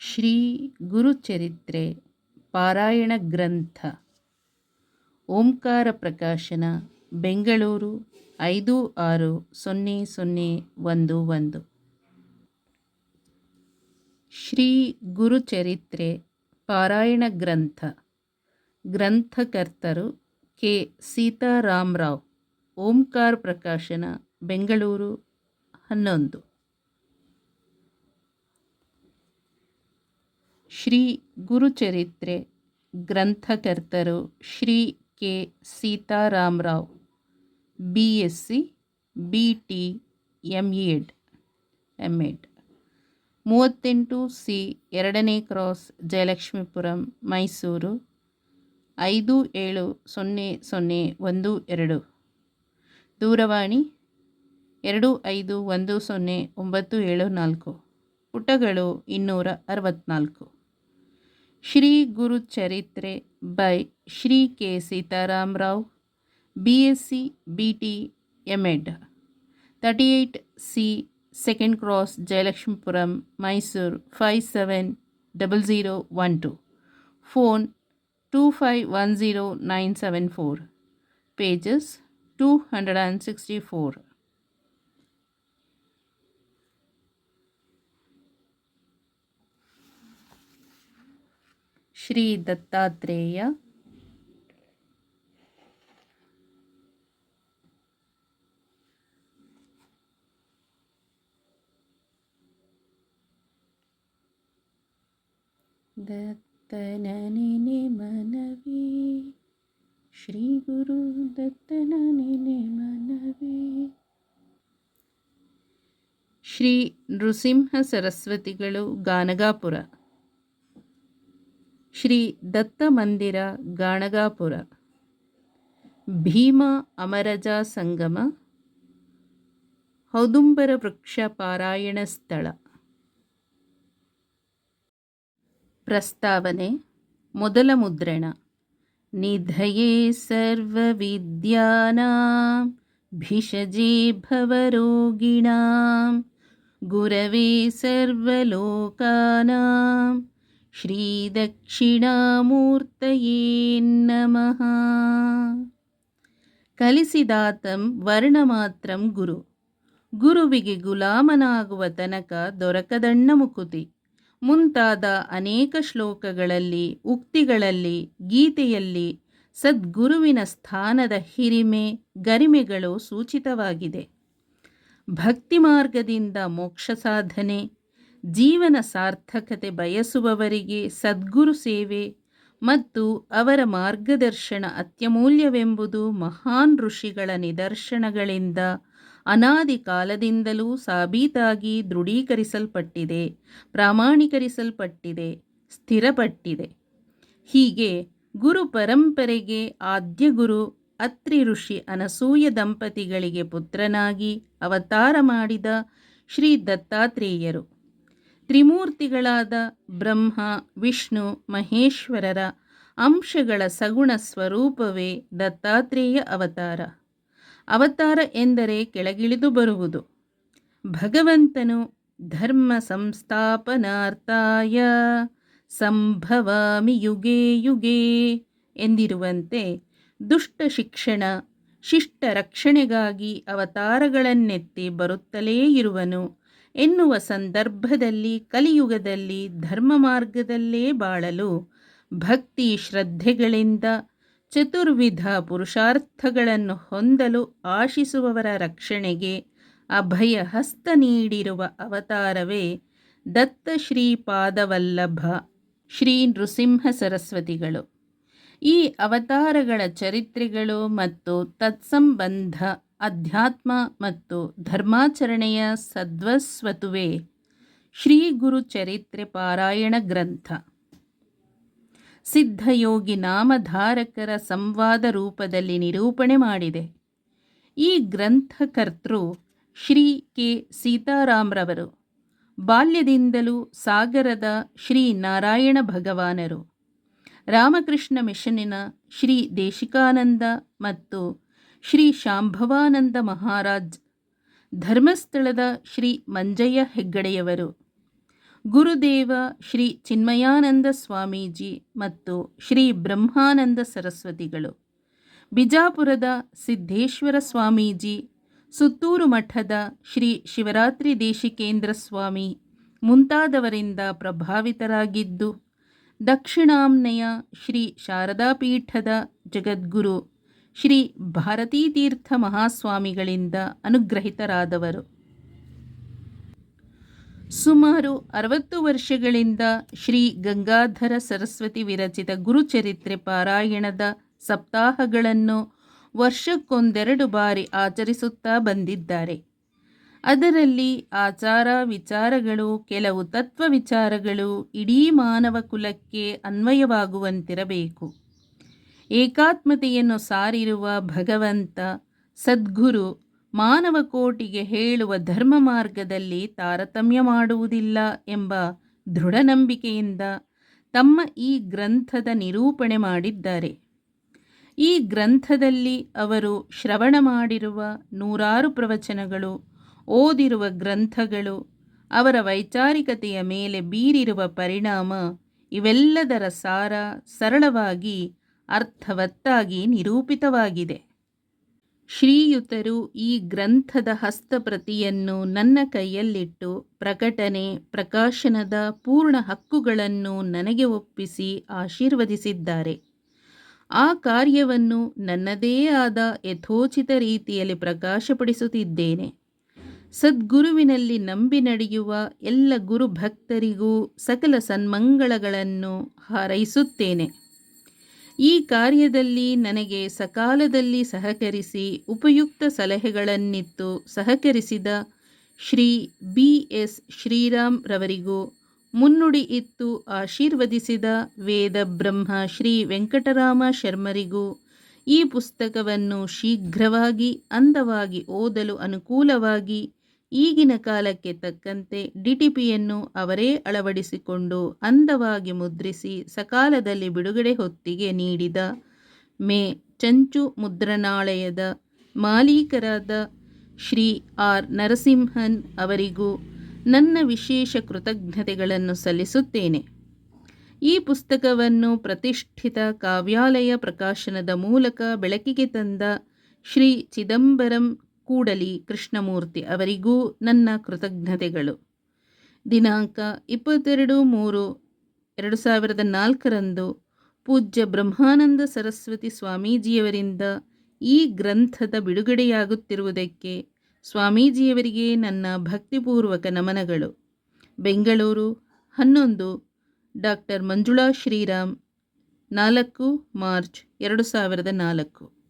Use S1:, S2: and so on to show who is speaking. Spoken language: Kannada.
S1: ಶ್ರೀ ಗುರುಚರಿತ್ರೆ ಪಾರಾಯಣ ಗ್ರಂಥ ಓಂಕಾರ ಪ್ರಕಾಶನ ಬೆಂಗಳೂರು ಐದು ಆರು ಸೊನ್ನೆ ಸೊನ್ನೆ ಒಂದು ಒಂದು ಶ್ರೀ ಗುರುಚರಿತ್ರೆ ಪಾರಾಯಣ ಗ್ರಂಥ ಗ್ರಂಥಕರ್ತರು ಕೆ ಸೀತಾರಾಮರಾವ್ ಓಂಕಾರ ಪ್ರಕಾಶನ ಬೆಂಗಳೂರು ಹನ್ನೊಂದು. Shri Gurucharitre ಗ್ರಂಥಕರ್ತರು Shri K. Sitaramarao B S C B T M Ed M Ed ಮೂವತ್ತೆಂಟು ಸಿ ಎರಡನೇ ಕ್ರಾಸ್ ಜಯಲಕ್ಷ್ಮೀಪುರಂ, ಮೈಸೂರು, ಐದು ಏಳು ಸೊನ್ನೆ ಸೊನ್ನೆ ಒಂದು ಎರಡು. ದೂರವಾಣಿ ಎರಡು ಐದು ಒಂದು ಸೊನ್ನೆ ಒಂಬತ್ತು ಏಳು ನಾಲ್ಕು. ಪುಟಗಳು ಇನ್ನೂರ ಅರವತ್ತ್ನಾಲ್ಕು Shri Guru Charitre by Shri K Seetharamarao B S C B T M Ed thirty eight C second cross Jayalakshmipuram, Mysuru five seven double zero one two. Phone two five one zero nine seven four. Pages two hundred and sixty four. Shri Dattatreya ದತ್ತನ ಮನವಿ ಶ್ರೀ ಗುರು ದತ್ತನ ಮನವಿ. ಶ್ರೀ ನೃಸಿಂಹ ಸರಸ್ವತಿಗಳು ಗಾನಗಾಪುರ. ಶ್ರೀ ದತ್ತ ಮಂದಿರ ಗಾಣಗಾಪುರ. ಭೀಮ ಅಮರಜ ಸಂಗಮ, ಹೌದುಂಬರ ವೃಕ್ಷ ಪಾರಾಯಣ ಸ್ಥಳ. ಪ್ರಸ್ತಾವನೆ, ಮೊದಲ ಮುದ್ರಣ, ನಿಧಯೇ ಸರ್ವವಿದ್ಯಾನಾಂ ಭಿಷಜೇ ಭವರೋಗಿಣಾಂ, ಗುರವೇ ಸರ್ವಲೋಕಾನಾಂ. ಶ್ರೀದಕ್ಷಿಣಾಮೂರ್ತಯೇ ನಮಃ. ಕಲಿಸಿದಾತಂ ವರ್ಣ ಮಾತ್ರಂ ಗುರು. ಗುರುವಿಗೆ ಗುಲಾಮನಾಗುವ ತನಕ ದೊರಕದಣ್ಣ ಮುಕುತಿ ಮುಂತಾದ ಅನೇಕ ಶ್ಲೋಕಗಳಲ್ಲಿ, ಉಕ್ತಿಗಳಲ್ಲಿ, ಗೀತೆಯಲ್ಲಿ ಸದ್ಗುರುವಿನ ಸ್ಥಾನದ ಹಿರಿಮೆ, ಗರಿಮೆಗಳು ಸೂಚಿತವಾಗಿದೆ. ಭಕ್ತಿ ಮಾರ್ಗದಿಂದ ಮೋಕ್ಷ ಸಾಧನೆ ಜೀವನ ಸಾರ್ಥಕತೆ ಬಯಸುವವರಿಗೆ ಸದ್ಗುರು ಸೇವೆ ಮತ್ತು ಅವರ ಮಾರ್ಗದರ್ಶನ ಅತ್ಯಮೂಲ್ಯವೆಂಬುದು ಮಹಾನ್ ಋಷಿಗಳ ನಿದರ್ಶನಗಳಿಂದ ಅನಾದಿ ಕಾಲದಿಂದಲೂ ಸಾಬೀತಾಗಿ ದೃಢೀಕರಿಸಲ್ಪಟ್ಟಿದೆ, ಪ್ರಾಮಾಣೀಕರಿಸಲ್ಪಟ್ಟಿದೆ, ಸ್ಥಿರಪಟ್ಟಿದೆ. ಹೀಗೆ ಗುರು ಪರಂಪರೆಗೆ ಆದ್ಯ ಗುರು ಅತ್ರಿ ಋಷಿ ಅನಸೂಯ ದಂಪತಿಗಳಿಗೆ ಪುತ್ರನಾಗಿ ಅವತಾರ ಮಾಡಿದ ಶ್ರೀ ದತ್ತಾತ್ರೇಯರು. ತ್ರಿಮೂರ್ತಿಗಳಾದ ಬ್ರಹ್ಮ, ವಿಷ್ಣು, ಮಹೇಶ್ವರರ ಅಂಶಗಳ ಸಗುಣ ಸ್ವರೂಪವೇ ದತ್ತಾತ್ರೇಯ ಅವತಾರ. ಅವತಾರ ಎಂದರೆ ಕೆಳಗಿಳಿದು ಬರುವುದು. ಭಗವಂತನು ಧರ್ಮ ಸಂಸ್ಥಾಪನಾರ್ಥಾಯ ಸಂಭವಾಮಿ ಯುಗೇ ಯುಗೇ ಎಂದಿರುವಂತೆ ದುಷ್ಟ ಶಿಕ್ಷಣ, ಶಿಷ್ಟ ರಕ್ಷಣೆಗಾಗಿ ಅವತಾರಗಳನ್ನೆತ್ತಿ ಬರುತ್ತಲೇ ಇರುವನು. ಎನ್ನುವ ಸಂದರ್ಭದಲ್ಲಿ ಕಲಿಯುಗದಲ್ಲಿ ಧರ್ಮ ಮಾರ್ಗದಲ್ಲೇ ಬಾಳಲು ಭಕ್ತಿ ಶ್ರದ್ಧೆಗಳಿಂದ ಚತುರ್ವಿಧ ಪುರುಷಾರ್ಥಗಳನ್ನು ಹೊಂದಲು ಆಶಿಸುವವರ ರಕ್ಷಣೆಗೆ ಅಭಯ ಹಸ್ತ ನೀಡಿರುವ ಅವತಾರವೇ ದತ್ತ ಶ್ರೀಪಾದವಲ್ಲಭ ಶ್ರೀ ನೃಸಿಂಹ ಸರಸ್ವತಿಗಳು. ಈ ಅವತಾರಗಳ ಚರಿತ್ರೆಗಳು ಮತ್ತು ತತ್ಸಂಬಂಧ ಅಧ್ಯಾತ್ಮ ಮತ್ತು ಧರ್ಮಾಚರಣೆಯ ಸದ್ವಸ್ವತುವೆ ಶ್ರೀ ಗುರು ಚರಿತ್ರೆ ಪಾರಾಯಣ ಗ್ರಂಥ. ಸಿದ್ಧಯೋಗಿ ನಾಮಧಾರಕರ ಸಂವಾದ ರೂಪದಲ್ಲಿ ನಿರೂಪಣೆ ಮಾಡಿದೆ. ಈ ಗ್ರಂಥಕರ್ತೃ ಶ್ರೀ ಕೆ. ಸೀತಾರಾಮ್ರವರು, ಬಾಲ್ಯದಿಂದಲೂ ಸಾಗರದ ಶ್ರೀ ನಾರಾಯಣ ಭಗವಾನರು, ರಾಮಕೃಷ್ಣ ಮಿಷನಿನ ಶ್ರೀ ದೇಶಿಕಾನಂದ ಮತ್ತು ಶ್ರೀ ಶಾಂಭವಾನಂದ ಮಹಾರಾಜ್. ಧರ್ಮಸ್ಥಳದ ಶ್ರೀ ಮಂಜಯ್ಯ ಹೆಗ್ಗಡೆಯವರು. ಗುರುದೇವ ಶ್ರೀ ಚಿನ್ಮಯಾನಂದ ಸ್ವಾಮೀಜಿ ಮತ್ತು ಶ್ರೀ ಬ್ರಹ್ಮಾನಂದ ಸರಸ್ವತಿಗಳು. ಬಿಜಾಪುರದ ಸಿದ್ದೇಶ್ವರ ಸ್ವಾಮೀಜಿ, ಸುತ್ತೂರು ಮಠದ ಶ್ರೀ ಶಿವರಾತ್ರಿ ದೇಶಿಕೇಂದ್ರ ಸ್ವಾಮಿ ಮುಂತಾದವರಿಂದ ಪ್ರಭಾವಿತರಾಗಿದ್ದು, ದಕ್ಷಿಣಾಮ್ನೆಯ ಶ್ರೀ ಶಾರದಾ ಪೀಠದ ಜಗದ್ಗುರು ಶ್ರೀ ಭಾರತೀತೀರ್ಥ ಮಹಾಸ್ವಾಮಿಗಳಿಂದ ಅನುಗ್ರಹಿತರಾದವರು. ಸುಮಾರು ಅರವತ್ತು ವರ್ಷಗಳಿಂದ ಶ್ರೀ ಗಂಗಾಧರ ಸರಸ್ವತಿ ವಿರಚಿತ ಗುರುಚರಿತ್ರೆ ಪಾರಾಯಣದ ಸಪ್ತಾಹಗಳನ್ನು ವರ್ಷಕ್ಕೊಂದೆರಡು ಬಾರಿ ಆಚರಿಸುತ್ತಾ ಬಂದಿದ್ದಾರೆ. ಅದರಲ್ಲಿ ಆಚಾರ ವಿಚಾರಗಳು, ಕೆಲವು ತತ್ವ ವಿಚಾರಗಳು ಇಡೀ ಮಾನವ ಕುಲಕ್ಕೆ ಅನ್ವಯವಾಗುವಂತಿರಬೇಕು. ಏಕಾತ್ಮತೆಯನ್ನು ಸಾರಿರುವ ಭಗವಂತ ಸದ್ಗುರು ಮಾನವ ಕೋಟಿಗೆ ಹೇಳುವ ಧರ್ಮ ಮಾರ್ಗದಲ್ಲಿ ತಾರತಮ್ಯ ಮಾಡುವುದಿಲ್ಲ ಎಂಬ ದೃಢ ನಂಬಿಕೆಯಿಂದ ತಮ್ಮ ಈ ಗ್ರಂಥದ ನಿರೂಪಣೆ ಮಾಡಿದ್ದಾರೆ. ಈ ಗ್ರಂಥದಲ್ಲಿ ಅವರು ಶ್ರವಣ ಮಾಡಿರುವ ನೂರಾರು ಪ್ರವಚನಗಳು, ಓದಿರುವ ಗ್ರಂಥಗಳು, ಅವರ ವೈಚಾರಿಕತೆಯ ಮೇಲೆ ಬೀರಿರುವ ಪರಿಣಾಮ ಇವೆಲ್ಲದರ ಸಾರ ಸರಳವಾಗಿ ಅರ್ಥವತ್ತಾಗಿ ನಿರೂಪಿತವಾಗಿದೆ. ಶ್ರೀಯುತರು ಈ ಗ್ರಂಥದ ಹಸ್ತಪ್ರತಿಯನ್ನು ನನ್ನ ಕೈಯಲ್ಲಿಟ್ಟು ಪ್ರಕಟಣೆ ಪ್ರಕಾಶನದ ಪೂರ್ಣ ಹಕ್ಕುಗಳನ್ನು ನನಗೆ ಒಪ್ಪಿಸಿ ಆಶೀರ್ವದಿಸಿದ್ದಾರೆ. ಆ ಕಾರ್ಯವನ್ನು ನನ್ನದೇ ಆದ ಯಥೋಚಿತ ರೀತಿಯಲ್ಲಿ ಪ್ರಕಾಶಪಡಿಸುತ್ತಿದ್ದೇನೆ. ಸದ್ಗುರುವಿನಲ್ಲಿ ನಂಬಿ ನಡೆಯುವ ಎಲ್ಲ ಗುರುಭಕ್ತರಿಗೂ ಸಕಲ ಸನ್ಮಂಗಳಗಳನ್ನು ಹಾರೈಸುತ್ತೇನೆ. ಈ ಕಾರ್ಯದಲ್ಲಿ ನನಗೆ ಸಕಾಲದಲ್ಲಿ ಸಹಕರಿಸಿ ಉಪಯುಕ್ತ ಸಲಹೆಗಳನ್ನಿತ್ತು ಸಹಕರಿಸಿದ ಶ್ರೀ ಬಿ ಎಸ್ ಶ್ರೀರಾಮ್ ರವರಿಗೂ ಮುನ್ನುಡಿ ಇತ್ತು ಆಶೀರ್ವದಿಸಿದ ವೇದ ಬ್ರಹ್ಮ ಶ್ರೀ ವೆಂಕಟರಾಮ ಶರ್ಮರಿಗೂ ಈ ಪುಸ್ತಕವನ್ನು ಶೀಘ್ರವಾಗಿ ಅಂದವಾಗಿ ಓದಲು ಅನುಕೂಲವಾಗಿ ಈಗಿನ ಕಾಲಕ್ಕೆ ತಕ್ಕಂತೆ ಡಿಟಿಪಿಯನ್ನು ಅವರೇ ಅಳವಡಿಸಿಕೊಂಡು ಅಂದವಾಗಿ ಮುದ್ರಿಸಿ ಸಕಾಲದಲ್ಲಿ ಬಿಡುಗಡೆ ಹೊತ್ತಿಗೆ ನೀಡಿದ ಮೇ ಚಂಚು ಮುದ್ರಣಾಲಯದ ಮಾಲೀಕರಾದ ಶ್ರೀ ಆರ್ ನರಸಿಂಹನ್ ಅವರಿಗೂ ನನ್ನ ವಿಶೇಷ ಕೃತಜ್ಞತೆಗಳನ್ನು ಸಲ್ಲಿಸುತ್ತೇನೆ. ಈ ಪುಸ್ತಕವನ್ನು ಪ್ರತಿಷ್ಠಿತ ಕಾವ್ಯಾಲಯ ಪ್ರಕಾಶನದ ಮೂಲಕ ಬೆಳಕಿಗೆ ತಂದ ಶ್ರೀ ಚಿದಂಬರಂ ಕೂಡಲಿ ಕೃಷ್ಣಮೂರ್ತಿ ಅವರಿಗೂ ನನ್ನ ಕೃತಜ್ಞತೆಗಳು. ದಿನಾಂಕ ಇಪ್ಪತ್ತೆರಡು ಮೂರು ಎರಡು ಸಾವಿರದ ನಾಲ್ಕರಂದು ಪೂಜ್ಯ ಬ್ರಹ್ಮಾನಂದ ಸರಸ್ವತಿ ಸ್ವಾಮೀಜಿಯವರಿಂದ ಈ ಗ್ರಂಥದ ಬಿಡುಗಡೆಯಾಗುತ್ತಿರುವುದಕ್ಕೆ ಸ್ವಾಮೀಜಿಯವರಿಗೆ ನನ್ನ ಭಕ್ತಿಪೂರ್ವಕ ನಮನಗಳು. ಬೆಂಗಳೂರು ಹನ್ನೊಂದು, ಡಾಕ್ಟರ್ ಮಂಜುಳಾ ಶ್ರೀರಾಮ್, ನಾಲ್ಕು ಮಾರ್ಚ್ ಎರಡು ಸಾವಿರದ ನಾಲ್ಕು.